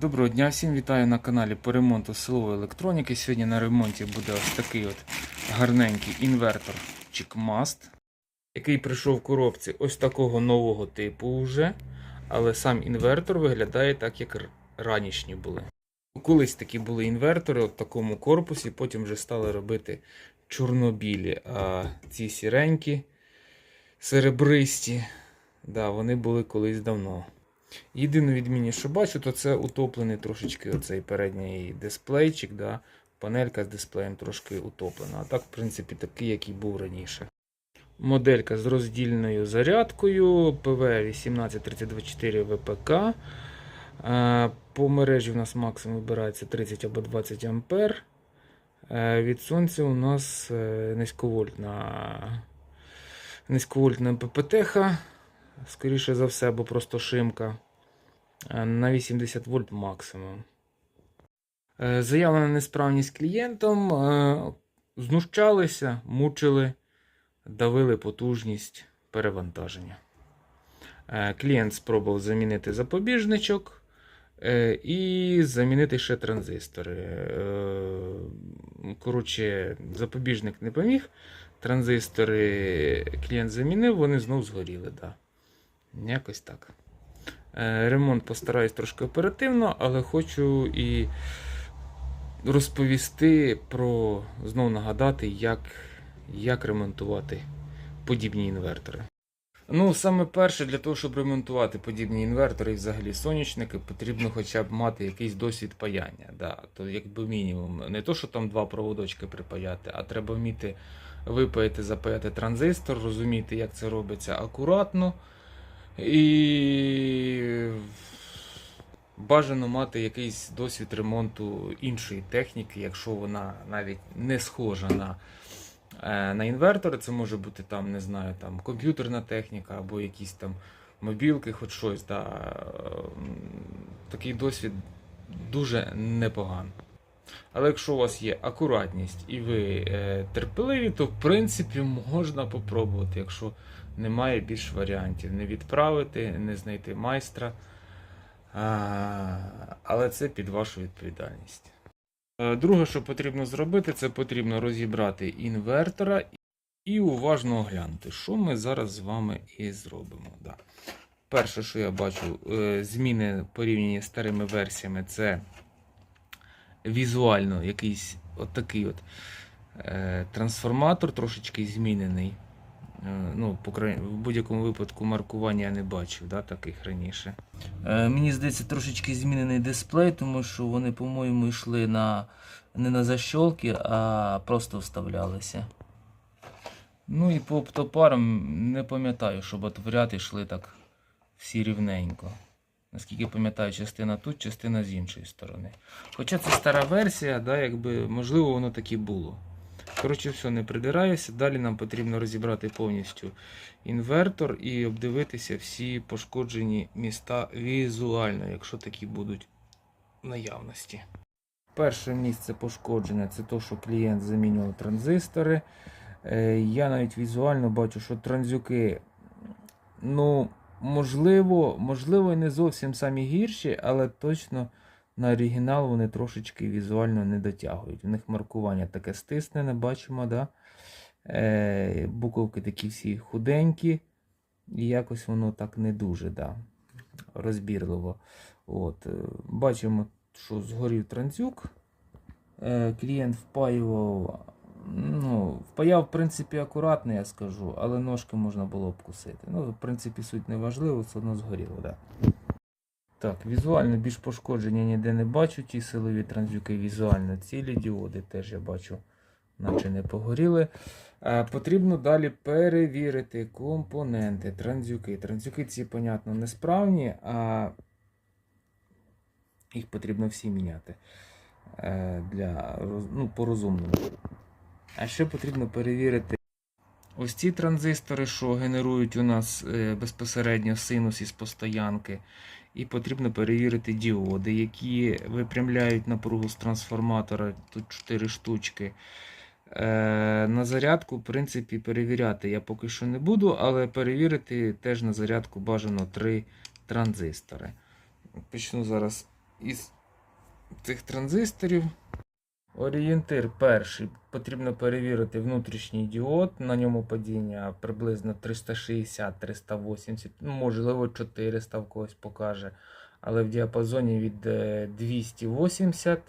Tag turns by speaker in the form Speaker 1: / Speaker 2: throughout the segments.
Speaker 1: Доброго дня, всім вітаю на каналі по ремонту силової електроніки. Сьогодні на ремонті буде ось такий от гарненький інвертор Chickmast, який прийшов в коробці ось такого нового типу вже. Але сам інвертор виглядає так, як ранішні були. Колись такі були інвертори в такому корпусі, потім вже стали робити чорнобілі. А ці сіренькі, серебристі, да, вони були колись давно. Єдину відмінність, що бачу, то це утоплений трошечки оцей передній дисплейчик, да? панелька з дисплеєм трошки утоплена. А так, в принципі, такий, який був раніше. Моделька з роздільною зарядкою PV18324 ВПК. Е, По мережі у нас максимум вибирається 30 або 20 А. Е, Від сонця у нас е, низьковольтна, низьковольтна ППТ. Скоріше за все, або просто шимка. Е, На 80 вольт максимум. Е, Заявлена несправність клієнтом. е, Знущалися, мучили, давили потужність перевантаження. Клієнт спробував замінити запобіжничок і замінити ще транзистори. Коротше, запобіжник не поміг. Транзистори клієнт замінив, вони знов згоріли. Да. Якось так. Е, Ремонт постараюсь трошки оперативно, але хочу і розповісти про, знов нагадати, як, як ремонтувати подібні інвертори. Ну, саме перше, для того, щоб ремонтувати подібні інвертори і взагалі сонячники, потрібно хоча б мати якийсь досвід паяння. Да. То якби мінімум. Не то, що там два проводочки припаяти, а треба вміти випаяти, запаяти транзистор, розуміти, як це робиться акуратно. І бажано мати якийсь досвід ремонту іншої техніки, якщо вона навіть не схожа на, е, на інвертори. Це може бути там, не знаю, там комп'ютерна техніка або якісь там мобілки, хоч щось. Да. Такий досвід дуже непоганий. Але якщо у вас є акуратність і ви е, терпеливі, то в принципі можна попробувати, якщо немає більш варіантів. Не відправити, не знайти майстра. Але це під вашу відповідальність. Е, Друге, що потрібно зробити, це потрібно розібрати інвертора і уважно оглянути, що ми зараз з вами і зробимо. Да. Перше, що я бачу, е, зміни порівняні з старими версіями, це візуально якийсь от такий е, трансформатор, трошечки змінений. Е, Ну, в будь-якому випадку маркування я не бачив, да, таких раніше.
Speaker 2: Е, мені здається, трошечки змінений дисплей, тому що вони, по-моєму, йшли на не на защолки, а просто вставлялися. Ну і по оптопарам не пам'ятаю, щоб отворяти йшли так всі рівненько. Наскільки пам'ятаю, частина тут, частина з іншої сторони.
Speaker 1: Хоча це стара версія, да, якби, можливо, воно так і було. Коротше, все, не придираюся. Далі нам потрібно розібрати повністю інвертор і обдивитися всі пошкоджені міста візуально, якщо такі будуть наявності. Перше місце пошкодження це то, що клієнт замінював транзистори. Е, Я навіть візуально бачу, що транзюки, ну, можливо, можливо, і не зовсім самі гірші, але точно на оригінал вони трошечки візуально не дотягують. У них маркування таке стиснене, бачимо, да? Е, буковки такі всі худенькі, і якось воно так не дуже да? розбірливо. От, е, бачимо, що згорів транзюк. Е, клієнт впаював. Ну, впаяв, в принципі, акуратно, я скажу, але ножки можна було обкусити. Ну, в принципі, суть не важливо, все одно згоріло, да. Так, візуально більш пошкодження ніде не бачу. Ті силові транзюки візуально цілі діоди теж я бачу, наче не погоріли. Е, потрібно далі перевірити компоненти, транзюки. Транзюки ці, понятно, несправні, а їх потрібно всі міняти е, для, ну, по-розумному. А ще потрібно перевірити ось ці транзистори, що генерують у нас е, безпосередньо синус із постоянки. І потрібно перевірити діоди, які випрямляють напругу з трансформатора. Тут 4 штучки. Е, на зарядку, в принципі, перевіряти я поки що не буду, але перевірити теж на зарядку бажано 3 транзистори. Почну зараз із цих транзисторів. Орієнтир перший. Потрібно перевірити внутрішній діод. На ньому падіння приблизно 360-380, ну, можливо, 400 в когось покаже. Але в діапазоні від е, 280,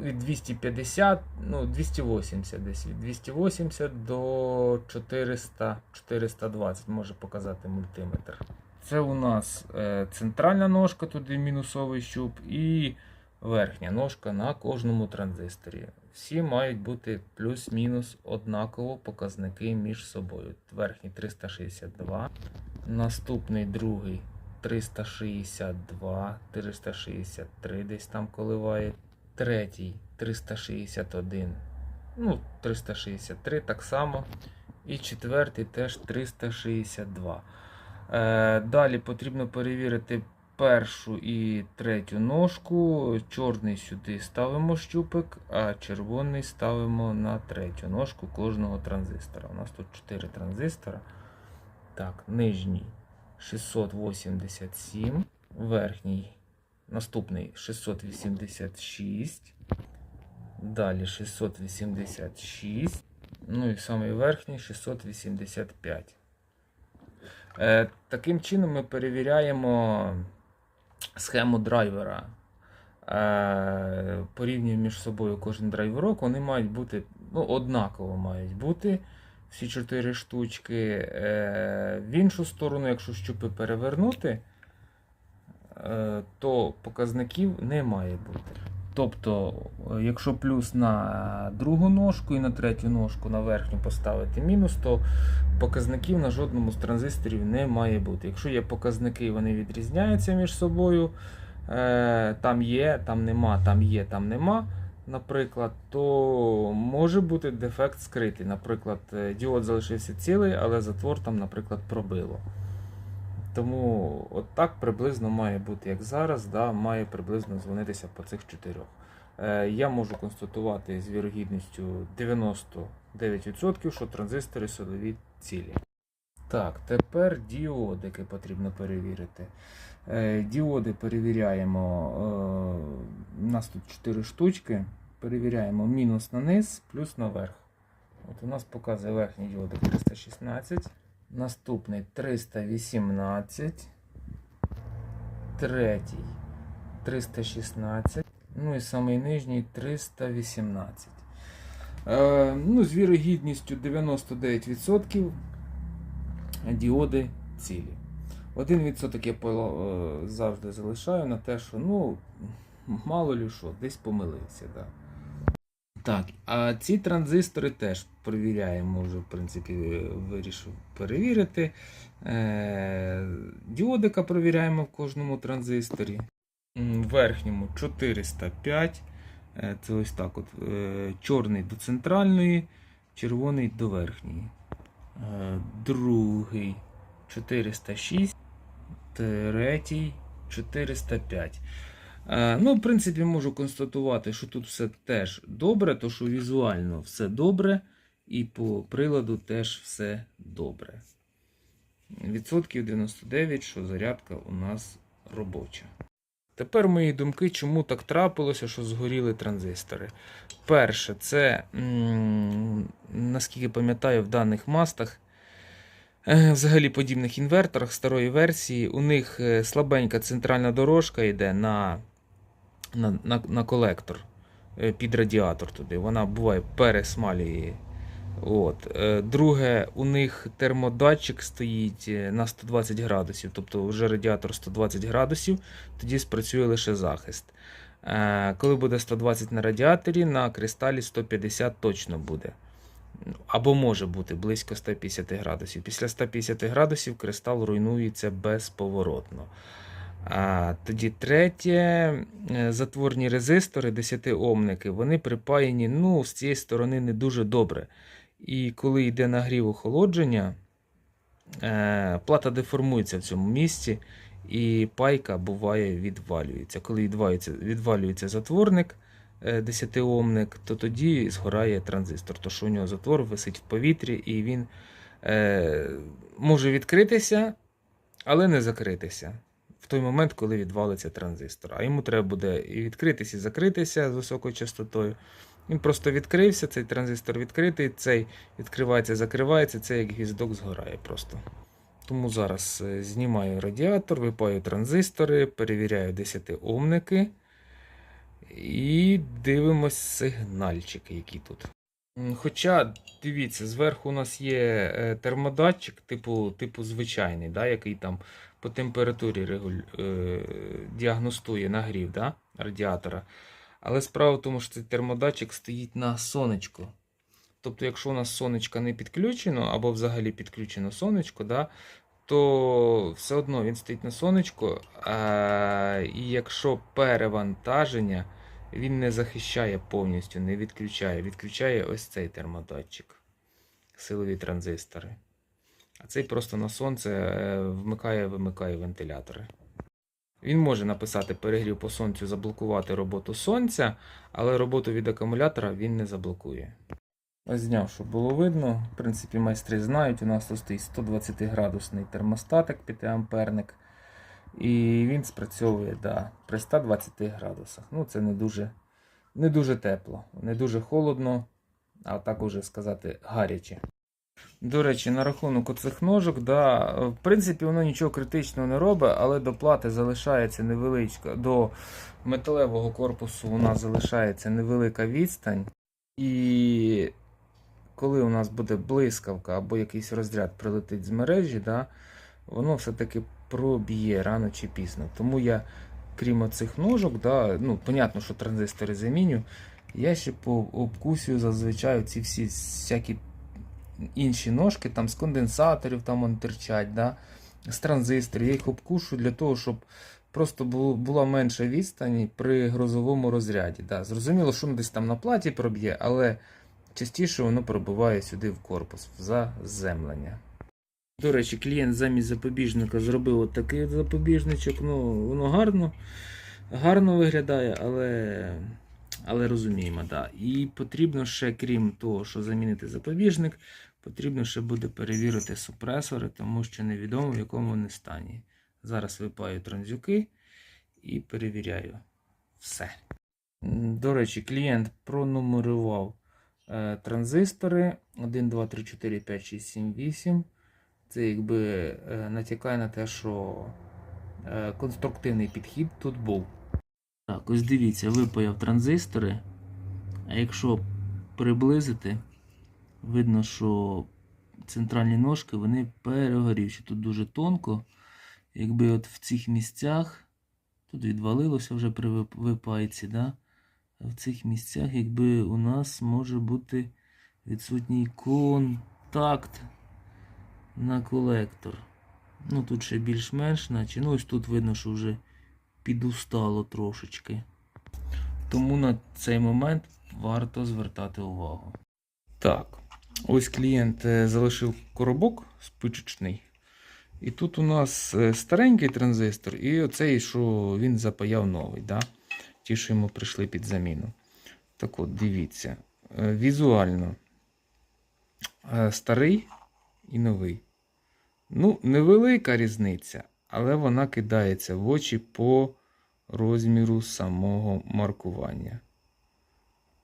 Speaker 1: від 250, ну, 280 десь від 280 до 400, 420 може показати мультиметр. Це у нас е, центральна ножка, туди мінусовий щуп, і верхня ножка на кожному транзисторі. Всі мають бути плюс-мінус однаково показники між собою. Верхній 362, наступний другий 362, 363 десь там коливає. Третій 361, ну 363 так само. І четвертий теж 362. Е, далі потрібно перевірити першу і третю ножку. Чорний сюди ставимо щупик, а червоний ставимо на третю ножку кожного транзистора. У нас тут 4 транзистора. Так, нижній 687, верхній наступний 686. Далі 686. Ну і самий верхній 685. Е, таким чином ми перевіряємо схему драйвера. Порівнюю між собою кожен драйверок, вони мають бути ну, однаково мають бути. Всі чотири штучки. Е, в іншу сторону, якщо щупи перевернути, е, то показників не має бути. Тобто, е, якщо плюс на другу ножку і на третю ножку на верхню поставити мінус, то показників на жодному з транзисторів не має бути. Якщо є показники вони відрізняються між собою, е, там є, там нема, там є, там нема, наприклад, то може бути дефект скритий. Наприклад, е, діод залишився цілий, але затвор там, наприклад, пробило. Тому от так приблизно має бути, як зараз, да, має приблизно дзвонитися по цих чотирьох. Е, я можу констатувати з вірогідністю 99%, що транзистори силові цілі. Так, тепер діодики потрібно перевірити. Е, діоди перевіряємо. Е, у нас тут 4 штучки. Перевіряємо мінус на низ, плюс наверх. От у нас показує верхній діодик 316. Наступний 318. Третій 316. Ну і самий нижній 318. Е, ну, з вірогідністю 99% діоди цілі. 1% я е, завжди залишаю на те, що ну, мало лі що, десь помилився. Да. Так, а ці транзистори теж перевіряємо, вже, в принципі, вирішив перевірити. Е, діодика перевіряємо в кожному транзисторі. В верхньому 405. Е, Це ось так. от. Е, Чорний до центральної, червоний до верхньої. Другий 406, третій 405. Е, Ну, в принципі, можу констатувати, що тут все теж добре, то що візуально все добре, і по приладу теж все добре. Відсотків 99, що зарядка у нас робоча. Тепер мої думки, чому так трапилося, що згоріли транзистори. Перше, це, наскільки пам'ятаю, в даних мастах, е, взагалі подібних інверторах старої версії, у них е, слабенька центральна дорожка йде на, на, на, на колектор е, під радіатор туди. Вона буває пересмалює. От. Е, Друге, у них термодатчик стоїть е, на 120 градусів, тобто вже радіатор 120 градусів, тоді спрацює лише захист. Коли буде 120 на радіаторі, на кристалі 150 точно буде. Або може бути близько 150 градусів. Після 150 градусів кристал руйнується безповоротно. А, тоді третє, е, затворні резистори, 10-омники, вони припаяні ну, з цієї сторони не дуже добре. І коли йде нагрів охолодження, е, плата деформується в цьому місці, і пайка буває відвалюється. Коли відвалюється, відвалюється затворник, 10-омник, то тоді згорає транзистор, то що у нього затвор висить в повітрі, і він е, може відкритися, але не закритися. Той момент, коли відвалиться транзистор. А йому треба буде і відкритися, і закритися з високою частотою. Він просто відкрився, цей транзистор відкритий, цей відкривається, закривається, цей як гвіздок згорає просто. Тому зараз е, знімаю радіатор, випаю транзистори, перевіряю 10-омники і дивимось сигнальчики, які тут. Хоча, дивіться, зверху у нас є е, термодатчик, типу, типу звичайний, да, який там по температурі е, діагностує нагрів да, радіатора. Але справа в тому, що цей термодатчик стоїть на сонечку. Тобто, якщо у нас сонечко не підключено, або взагалі підключено сонечко, да, то все одно він стоїть на сонечку. А, і якщо перевантаження, він не захищає повністю, не відключає. Відключає ось цей термодатчик, силові транзистори. А цей просто на сонце е, вмикає, вимикає вентилятори. Він може написати перегрів по сонцю, заблокувати роботу сонця, але роботу від акумулятора він не заблокує. Ось зняв, щоб було видно. В принципі, майстри знають, у нас тут стоїть 120 градусний термостатик 5 амперник. І він спрацьовує да, при 120 градусах. Ну, це не дуже, не дуже тепло, не дуже холодно, а так уже сказати, гаряче. До речі, на рахунок оцих ножок, да, в принципі, воно нічого критичного не робить, але до плати залишається невеличка. До металевого корпусу у нас залишається невелика відстань. І коли у нас буде блискавка або якийсь розряд прилетить з мережі, да, воно все-таки проб'є рано чи пізно. Тому я, крім оцих ножок, да, ну, понятно, що транзистори заміню, я ще по обкусю зазвичай ці всі всякі інші ножки там з конденсаторів там вони терчать, да, з транзисторів. Я їх обкушу для того, щоб просто була менша відстань при грозовому розряді. Да. Зрозуміло, що воно десь там на платі проб'є, але частіше воно пробиває сюди в корпус, в заземлення. До речі, клієнт замість запобіжника зробив от такий запобіжничок. Ну, воно гарно, гарно виглядає, але, але розуміємо, да. І потрібно ще, крім того, що замінити запобіжник, потрібно ще буде перевірити супресори, тому що невідомо в якому вони стані. Зараз випаю транзюки і перевіряю все. До речі, клієнт пронумерував е, транзистори 1, 2, 3, 4, 5, 6, 7, 8. Це якби е, натякає на те, що е, конструктивний підхід тут був. Так, ось дивіться, випаяв транзистори. А якщо приблизити, видно, що центральні ножки вони перегорівші. Тут дуже тонко. Якби от в цих місцях, тут відвалилося вже при випайці, да? в цих місцях, якби у нас може бути відсутній контакт на колектор. Ну тут ще більш-менш, наче. Ну ось тут видно, що вже підустало трошечки. Тому на цей момент варто звертати увагу. Так, ось клієнт е, залишив коробок спичечний. І тут у нас е, старенький транзистор, і оцей, що він запаяв новий. Да? Ті, що йому прийшли під заміну. Так от, дивіться. Е, Візуально старий і новий. Ну, невелика різниця, але вона кидається в очі по розміру самого маркування.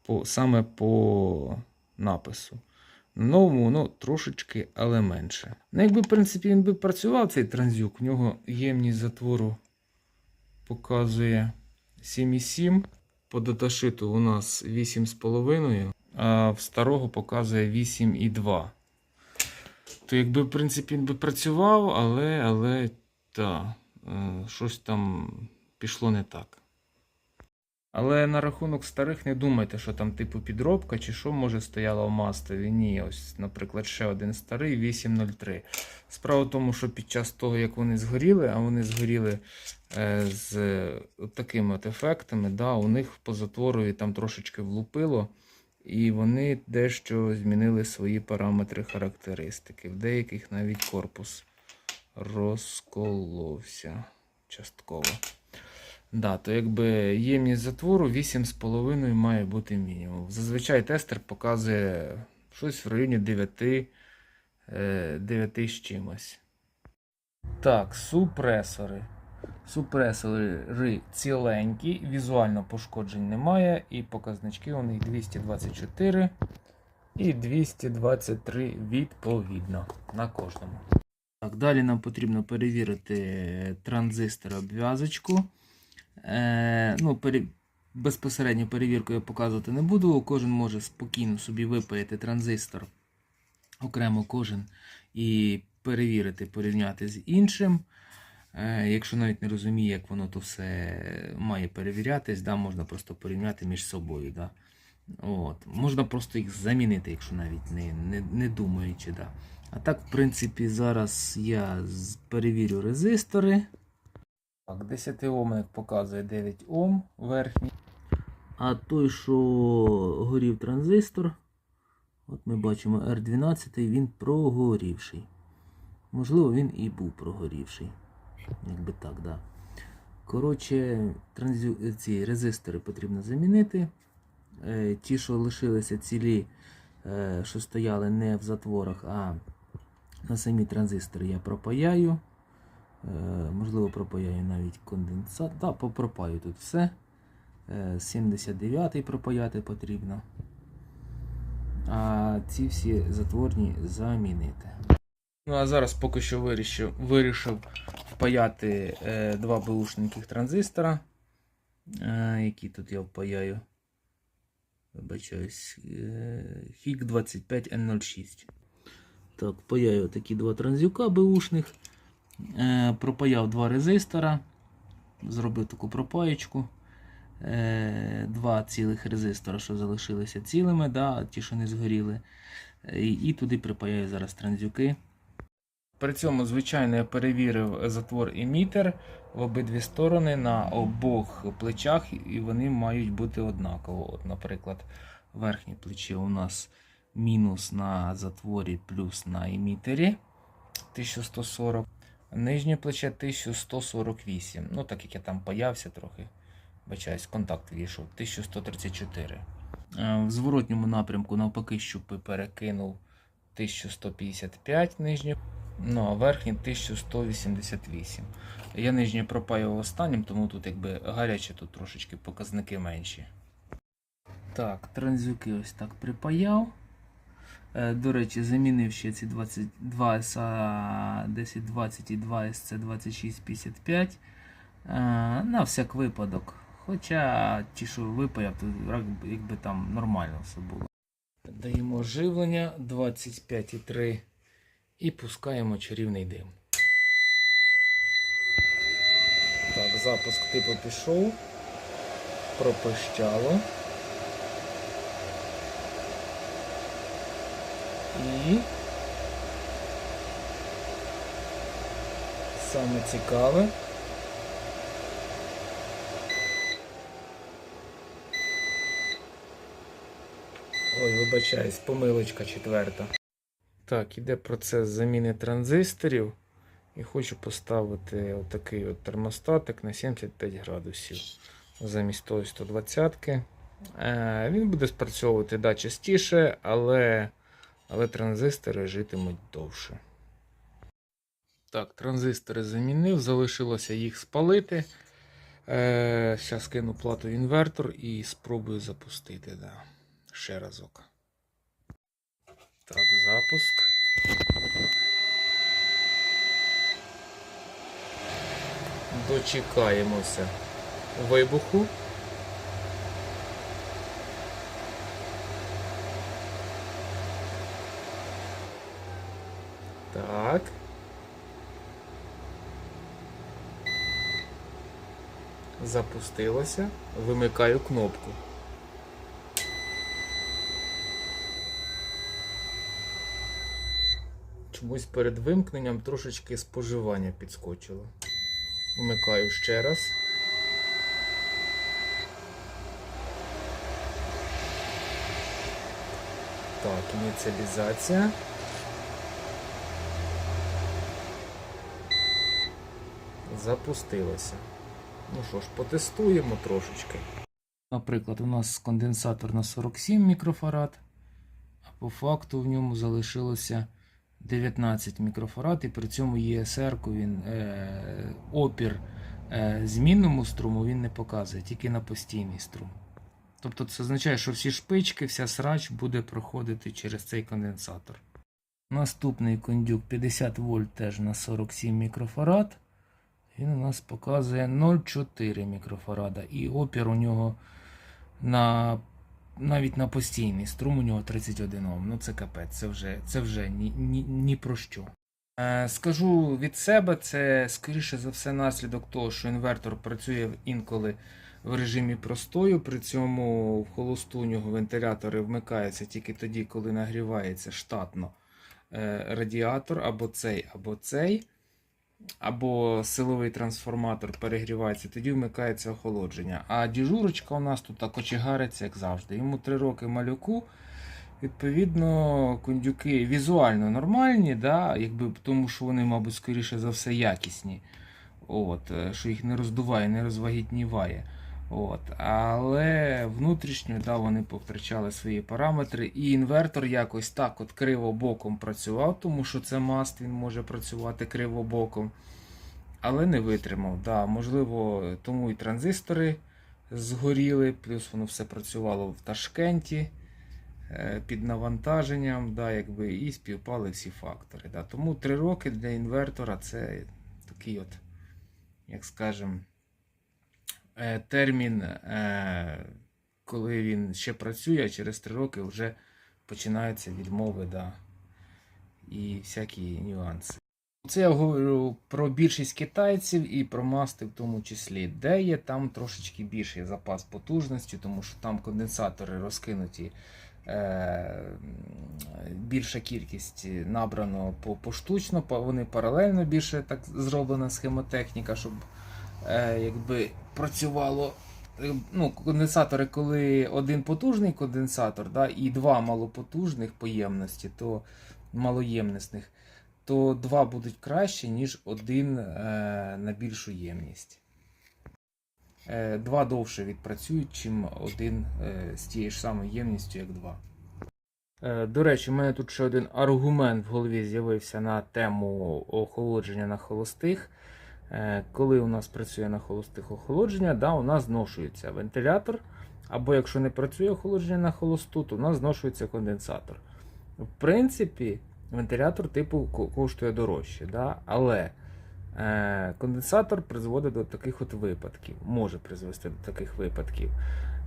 Speaker 1: По, саме по напису. Новому воно трошечки, але менше. Ну, якби, в принципі, він би працював цей транзюк, в нього ємність затвору показує 7,7. По даташиту у нас 8,5, а в старого показує 8,2. То якби, в принципі, він би працював, але, але та, е, щось там пішло не так. Але на рахунок старих не думайте, що там типу підробка чи що може стояло в мастові. Ні, ось, наприклад, ще один старий 803. Справа в тому, що під час того, як вони згоріли, а вони згоріли е, з е, такими от ефектами, да, у них по затворові там трошечки влупило. І вони дещо змінили свої параметри характеристики. В деяких навіть корпус розколовся частково. Да, то якби ємність затвору 8,5 має бути мінімум. Зазвичай тестер показує щось в районі 9, е, 9 з чимось. Так, супресори. Супресори ціленькі, візуально пошкоджень немає, і показнички у них 224 і 223 відповідно на кожному. Так, далі нам потрібно перевірити транзистор обв'язочку. Е, ну, пере... Безпосередньо перевірку я показувати не буду. Кожен може спокійно собі випаяти транзистор окремо кожен і перевірити, порівняти з іншим. Е, Якщо навіть не розуміє, як воно то все має перевірятись, да, можна просто порівняти між собою. Да. От. Можна просто їх замінити, якщо навіть не, не, не думаючи. Да. А так, в принципі, зараз я перевірю резистори. Так, 10 ohmник показує 9 Ом верхній. А той, що горів транзистор, от ми бачимо R12, він прогорівший. Можливо, він і був прогорівший. Якби так, да. Коротше, транзю... ці резистори потрібно замінити. Е, ті, що лишилися цілі, е, що стояли не в затворах, а на самі транзистори я пропаяю. Е, можливо, пропаяю навіть конденсат. Так, да, попропаю тут все. Е, 79-й пропаяти потрібно. А ці всі затворні замінити. Ну а зараз поки що вирішив, вирішив впаяти е, два бушненьких транзистора. Е, які тут я впаяю. Вибачаюсь. Е, HIG 25N06. Так, впаяю такі два транзюка бушних. Е, пропаяв два резистора. Зробив таку пропаєчку. Е, два цілих резистора, що залишилися цілими, да, ті, що не згоріли. Е, І, і туди припаяю зараз транзюки. При цьому, звичайно, я перевірив затвор емітер в обидві сторони на обох плечах, і вони мають бути однаково. От, наприклад, верхнє плече у нас мінус на затворі, плюс на емітері 1140. Нижнє плече 1148. Ну, так як я там паявся трохи, бачаюсь, контакт вийшов 1134. Е, В зворотньому напрямку, навпаки, щупи перекинув 1155 нижнє. Ну, а верхній 1188. Я нижнє пропаював останнім, тому тут якби гаряче, тут трошечки показники менші. Так, транзюки ось так припаяв. Е, До речі, замінив ще ці 22 SA 1020 і 2 SC 2655 е, на всяк випадок. Хоча ті, що випаяв, то якби там нормально все було. Даємо живлення 25,3 і пускаємо чарівний дим. Так, запуск типу пішов. Пропищало. І саме цікаве. Ой, вибачаюсь, помилочка четверта. Так, іде процес заміни транзисторів. І хочу поставити отакий от термостатик на 75 градусів. Замість того 120 -ки. Е, Він буде спрацьовувати да, частіше, але, але транзистори житимуть довше. Так, транзистори замінив, залишилося їх спалити. Е, Зараз кину плату інвертор і спробую запустити. Да. Ще разок. Так, запуск. Дочекаємося вибуху. Так. Запустилося. Вимикаю кнопку. Чомусь перед вимкненням трошечки споживання підскочило. Вмикаю ще раз. Так, ініціалізація. Запустилося. Ну що ж, потестуємо трошечки. Наприклад, у нас конденсатор на 47 мікрофарад, а по факту в ньому залишилося 19 мікрофарад, і при цьому ЄСР він е, опір Е, Змінному струму він не показує, тільки на постійний струм. Тобто це означає, що всі шпички, вся срач буде проходити через цей конденсатор. Наступний кондюк 50 вольт теж на 47 мікрофарад. Він у нас показує 0,4 мікрофарада. І опір у нього на, навіть на постійний струм у нього 31 Ом. Ну це капець, це вже, це вже ні, ні, ні про що. Е, Скажу від себе, це скоріше за все наслідок того, що інвертор працює інколи в режимі простою. При цьому в холосту у нього вентилятори вмикаються тільки тоді, коли нагрівається штатно е, радіатор або цей, або цей. Або силовий трансформатор перегрівається, тоді вмикається охолодження. А діжурочка у нас тут кочегариться, як завжди. Йому 3 роки малюку. Відповідно, кондюки візуально нормальні, да, якби, тому що вони, мабуть, скоріше за все якісні. От, е, що їх не роздуває, не розвагітніває. От, але внутрішньо да, вони повтрачали свої параметри. І інвертор якось так от криво боком працював, тому що це маст, він може працювати криво боком. Але не витримав. Да, можливо, тому і транзистори згоріли, плюс воно все працювало в Ташкенті е, під навантаженням, да, якби, і співпали всі фактори. Да. Тому 3 роки для інвертора це такий от, як скажем, е, термін, е, коли він ще працює, а через 3 роки вже починаються відмови да, і всякі нюанси. Це я говорю про більшість китайців і про масти в тому числі, де є там трошечки більший запас потужності, тому що там конденсатори розкинуті. Е, більша кількість набрано поштучно, по- вони паралельно більше так зроблена схемотехніка, щоб е, якби працювало. Е, Ну, конденсатори, коли один потужний конденсатор, да, і два малопотужних по ємності, то малоємнісних, то два будуть краще, ніж один е, на більшу ємність. Е, два довше відпрацюють, чим один е, з тією ж самою ємністю, як два. Е, До речі, у мене тут ще один аргумент в голові з'явився на тему охолодження на холостих. Е, Коли у нас працює на холостих охолодження, да, у нас зношується вентилятор. Або якщо не працює охолодження на холосту, то у нас зношується конденсатор. В принципі, вентилятор типу коштує дорожче, да? але е, конденсатор призводить до таких от випадків, може призвести до таких випадків.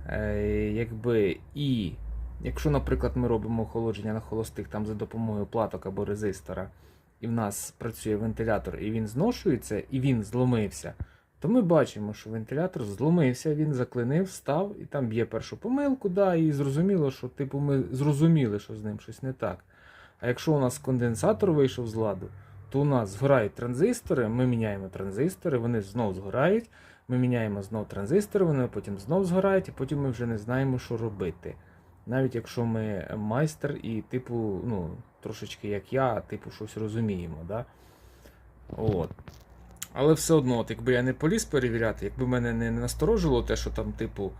Speaker 1: Е, якби, і якщо, наприклад, ми робимо охолодження на холостих там за допомогою платок або резистора, і в нас працює вентилятор, і він зношується, і він зломився, то ми бачимо, що вентилятор зломився, він заклинив, став і там б'є першу помилку, да, і зрозуміло, що типу ми зрозуміли, що з ним щось не так. А якщо у нас конденсатор вийшов з ладу, то у нас згорають транзистори, ми міняємо транзистори, вони знов згорають, ми міняємо знов транзистори, вони потім знов згорають, і потім ми вже не знаємо, що робити. Навіть якщо ми майстер і, типу, ну, трошечки як я, типу, щось розуміємо. Да? От. Але все одно, от, якби я не поліз перевіряти, якби мене не насторожило те, що там, типу,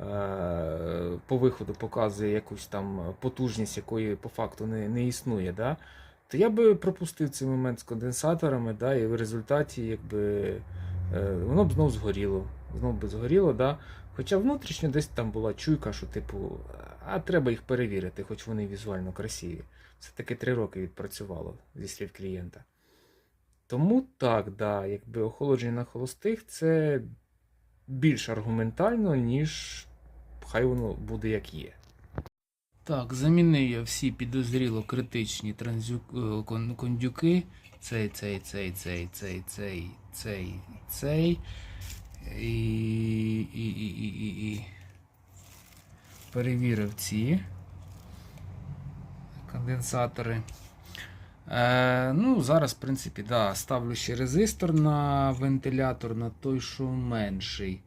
Speaker 1: е- по виходу показує якусь там потужність, якої по факту не, не існує, да? то я би пропустив цей момент з конденсаторами, да? і в результаті якби, е- воно б знов згоріло. Знов би згоріло, да? Хоча внутрішньо десь там була чуйка, що, типу, а треба їх перевірити, хоч вони візуально красиві. Це таки три роки відпрацювало зі слів клієнта. Тому так, да, якби охолодження на холостих це більш аргументально, ніж хай воно буде як є. Так, замінив я всі підозріло критичні транзю... е, кондюки. Цей, цей, цей, цей, цей, цей, цей, цей. І, і, і, і, і, і. Перевірив ці конденсатори. Е, ну, зараз, в принципі, да, ставлю ще резистор на вентилятор, на той, що менший.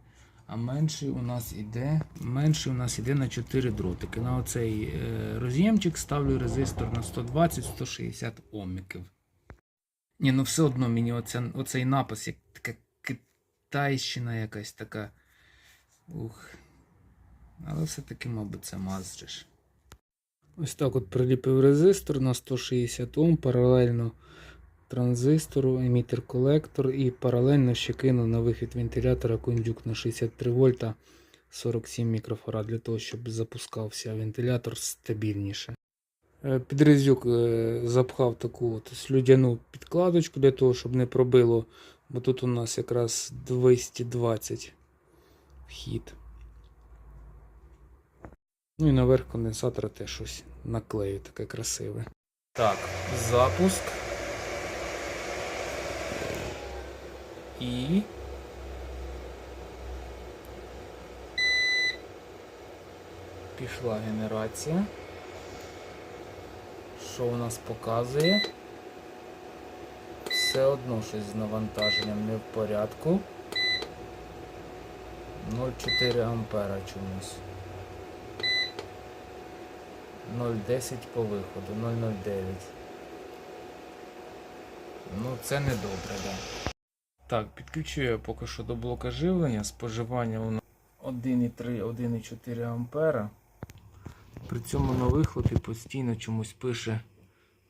Speaker 1: А менший у нас іде, менший у нас іде на 4 дротики. На оцей е, роз'ємчик ставлю резистор на 120-160 оміків. Ні, ну все одно мені оця, оцей напис, як така китайщина якась така. Ух. Але все-таки, мабуть, це маз же ж. Ось так от приліпив резистор на 160 Ом, паралельно транзистору, емітер-колектор і паралельно ще кинув на вихід вентилятора кондюк на 63 вольта 47 мікрофарад для того, щоб запускався вентилятор стабільніше. Е, Підрізюк е, запхав таку от слюдяну підкладочку для того, щоб не пробило, бо тут у нас якраз 220 вхід. Ну і наверх конденсатора теж щось наклею таке красиве. Так, запуск. І. Пішла генерація. Що у нас показує? Все одно щось з навантаженням не в порядку. 0,4 ампера чомусь. 0,10 по виходу, 0,09. Ну, це не добре, да. Так, підключу я поки що до блока живлення. Споживання у нас 1,3, 1,4 ампера. При цьому на вихлопі постійно чомусь пише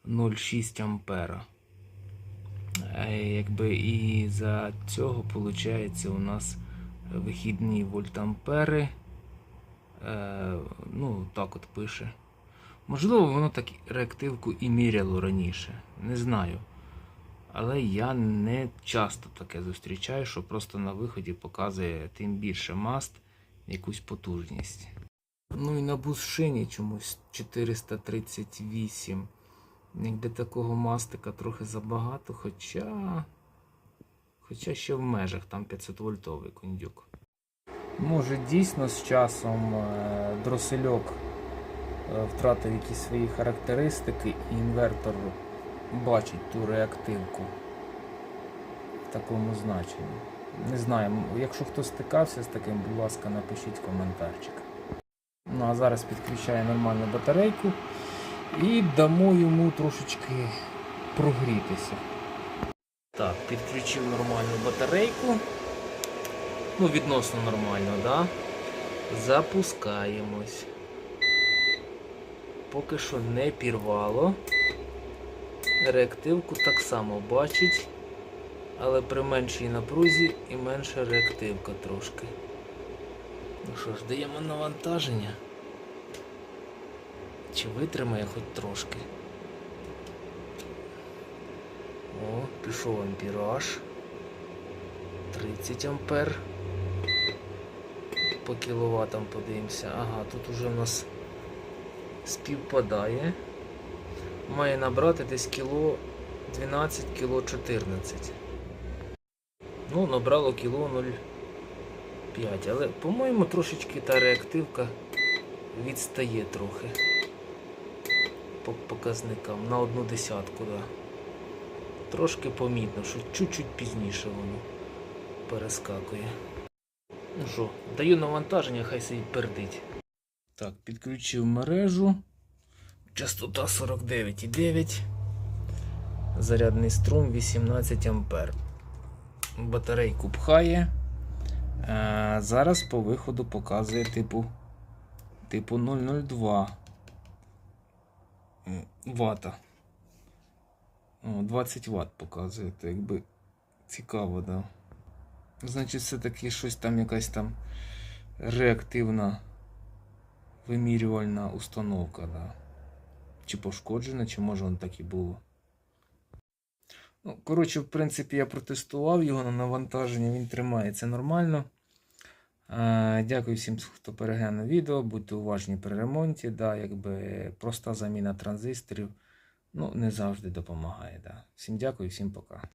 Speaker 1: 0,6 ампера. Якби і за цього виходить у нас вихідні вольтампери. Е, ну, так от пише. Можливо, воно так реактивку і міряло раніше. Не знаю. Але я не часто таке зустрічаю, що просто на виході показує тим більше маст якусь потужність. Ну і на бусшині чомусь 438. Якби такого мастика трохи забагато, хоча. Хоча ще в межах там 500 вольтовий кондюк. Може дійсно з часом е, дросельок е, втратив якісь свої характеристики і інвертор бачить ту реактивку в такому значенні. Не знаю, якщо хтось стикався з таким, будь ласка, напишіть коментарчик. Ну а зараз підключаю нормальну батарейку і дамо йому трошечки прогрітися. Так, підключив нормальну батарейку. Ну, відносно нормально, да? Запускаємось. Поки що не пірвало. Реактивку так само бачить, але при меншій напрузі і менша реактивка трошки. Ну що ж, даємо навантаження. Чи витримає хоч трошки? О, пішов ампіраж. 30 ампер. По кіловатам подивимося. Ага, тут уже в нас співпадає. Має набрати десь кіло 12, кіло 14. Ну, набрало кіло 0,5. Але, по-моєму, трошечки та реактивка відстає трохи. По показникам на одну десятку, да. Трошки помітно, що чуть-чуть пізніше воно перескакує. Ну що, даю навантаження, хай собі пердить. Так, підключив мережу. Частота 49,9. Зарядний струм 18 ампер. Батарейку пхає. Е, зараз по виходу показує типу, типу 002 м, вата. О, 20 Вт показує, то якби цікаво, да. Значить, все-таки щось там якась там реактивна вимірювальна установка, да. Чи пошкоджена, чи може воно так і було. Ну, коротше, в принципі, я протестував його на навантаження, він тримається нормально. Е, Дякую всім, хто переглянув відео. Будьте уважні при ремонті. Да, якби проста заміна транзисторів ну, не завжди допомагає. Да. Всім дякую, всім пока.